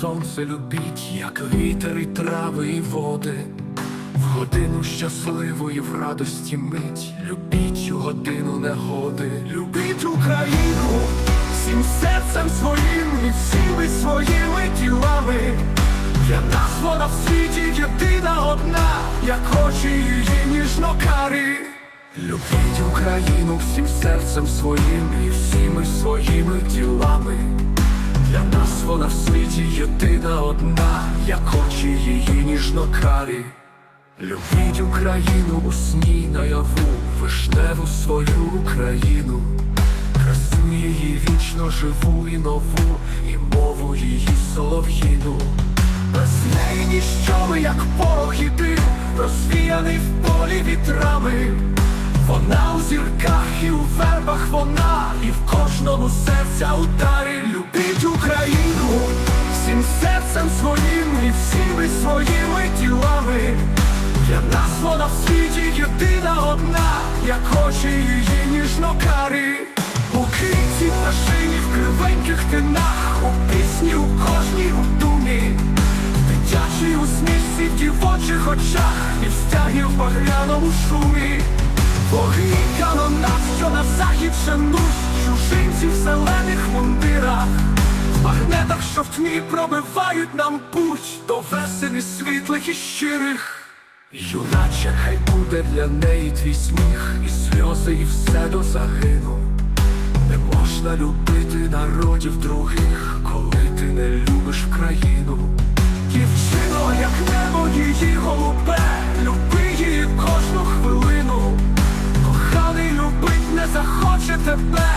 сонце любіть, як вітер і трави і води. В годину щасливої в радості мить, любіть у годину негоди, любіть Україну всім серцем своїм і всіми своїми ділами. Для нас вона в світі єдина одна, як очі її ніжно кари. Любіть Україну всім серцем своїм і всіми своїми ділами. Світі одна, як очі її ніжно карі. Любіть Україну у сні наяву, вишневу свою Україну, красу її вічно живу і нову, і мову її солов'їну. Без неї ніщо ми, як порох і дим, розвіяний в полі вітрами. Вона у зірках і у вербах вона, і в кожному серця ударі. Любіть Україну всім серцем своїм і всіми своїми ділами. Для нас вона в світі єдина одна, як очі її ніжно карі. У квітці пташині в кривеньких тинах, у пісні у кожній у думі, дитячій усмішці в дівочих очах, і в стягі в багряному шумі. Боги канонат, що на захід шануть, чужинці в зелених мундирах, в магнетах, що в тьмі пробивають нам путь до весен і світлих і щирих. Юначе, хай буде для неї твій сміх, і сльози, і все до загину. Не можна любити народів других, коли ти не любиш країну. Дівчино, як небо її голубе, люби її кожну хвилину. Коханий любить не захоче тебе,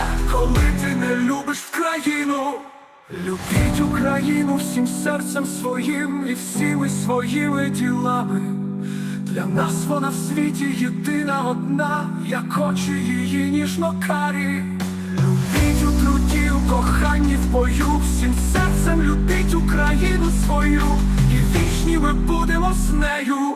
Любіть Україну всім серцем своїм і всіми своїми ділами. Для нас вона в світі єдина одна, як очі її ніжно карі. Любіть у труді, у коханні в бою, всім серцем любіть Україну свою, і вічні ми будемо з нею.